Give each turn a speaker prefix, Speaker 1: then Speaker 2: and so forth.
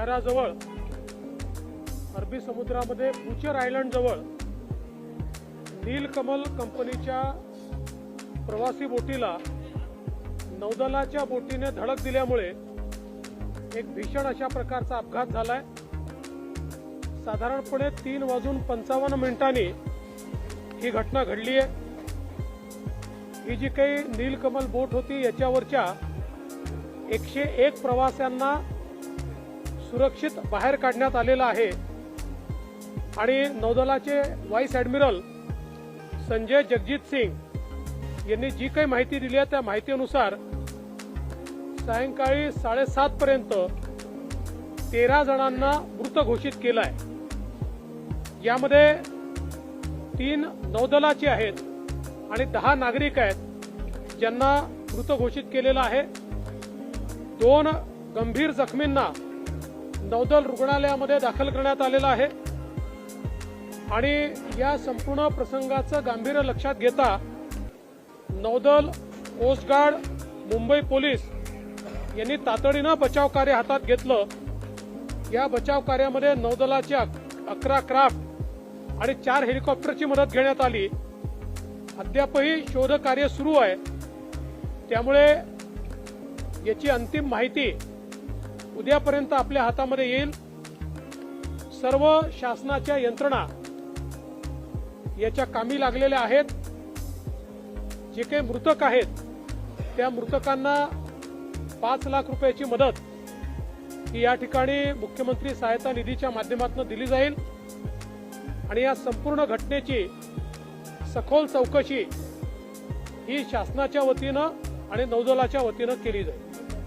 Speaker 1: शहराजवळ अरबी समुद्रामध्ये बुचर आयलंड जवळ नीलकमल कंपनीच्या प्रवासी बोटीला नौदलाच्या बोटीने धडक दिल्यामुळे एक भीषण अशा प्रकारचा अपघात झालाय. साधारणपणे तीन वाजून पंचावन्न मिनिटांनी ही घटना घडली आहे. ही जी काही नीलकमल बोट होती याच्यावरच्या एकशे एक प्रवाशांना सुरक्षित बाहेर काढण्यात आलेलं आहे. आणि नौदलाचे व्हाईस ॲडमिरल संजय जगजित सिंग यांनी जी काही माहिती दिली आहे त्या माहितीनुसार सायंकाळी साडेसात पर्यंत तेरा जणांना मृत घोषित केलं आहे. यामध्ये तीन नौदलाचे आहेत आणि दहा नागरिक आहेत ज्यांना मृत घोषित केलेलं आहे. दोन गंभीर जखमींना नौदल रुग्णालयामध्ये दाखल करण्यात आलेला आहे. आणि या संपूर्ण प्रसंगाचं गांभीर्य लक्षात घेता नौदल कोस्टगार्ड मुंबई पोलीस यांनी तातडीनं बचाव कार्य हातात घेतलं. या बचाव कार्यामध्ये नौदलाचे अकरा क्राफ्ट आणि चार हेलिकॉप्टरची मदत घेण्यात आली. अद्यापही शोध कार्य सुरू आहे. त्यामुळे याची अंतिम माहिती उद्यापर्यंत आपल्या हातामध्ये येईल सर्व शासनाच्या यंत्रणा याच्या कामी लागलेल्या आहेत. जे काही मृतक आहेत त्या मृतकांना पाच लाख रुपयाची मदत ही या ठिकाणी मुख्यमंत्री सहायता निधीच्या माध्यमातून दिली जाईल. आणि या संपूर्ण घटनेची सखोल चौकशी ही शासनाच्या वतीनं आणि नौदलाच्या वतीनं केली जाईल.